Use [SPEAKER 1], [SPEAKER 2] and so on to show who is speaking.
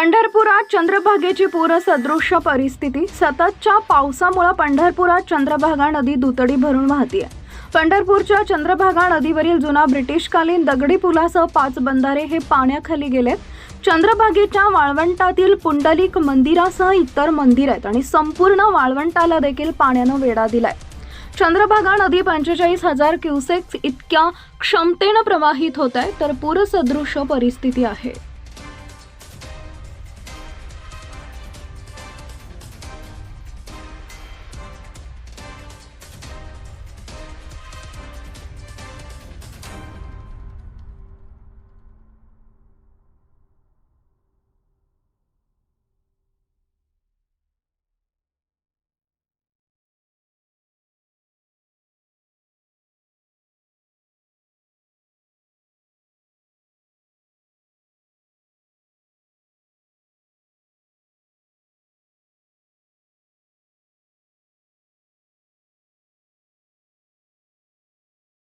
[SPEAKER 1] पंढरपुरात चंद्रभागेची पूरसदृश्य परिस्थिती सततच्या पावसामुळे पंढरपुरात चंद्रभागा नदी दुतडी भरून वाहतीये. पंढरपूरच्या चंद्रभागा नदीवरील जुना ब्रिटिशकालीन दगडी पुलासह पाच बंधारे हे पाण्याखाली गेलेत चंद्रभागेच्या वाळवंटातील पुंडलिक मंदिरासह इतर मंदिर आहेत आणि संपूर्ण वाळवंटाला देखील पाण्यानं वेढा दिलाय. चंद्रभागा नदी पंचेचाळीस हजार क्युसेक्स इतक्या क्षमतेनं प्रवाहित होत आहे तर पूरसदृश्य परिस्थिती आहे.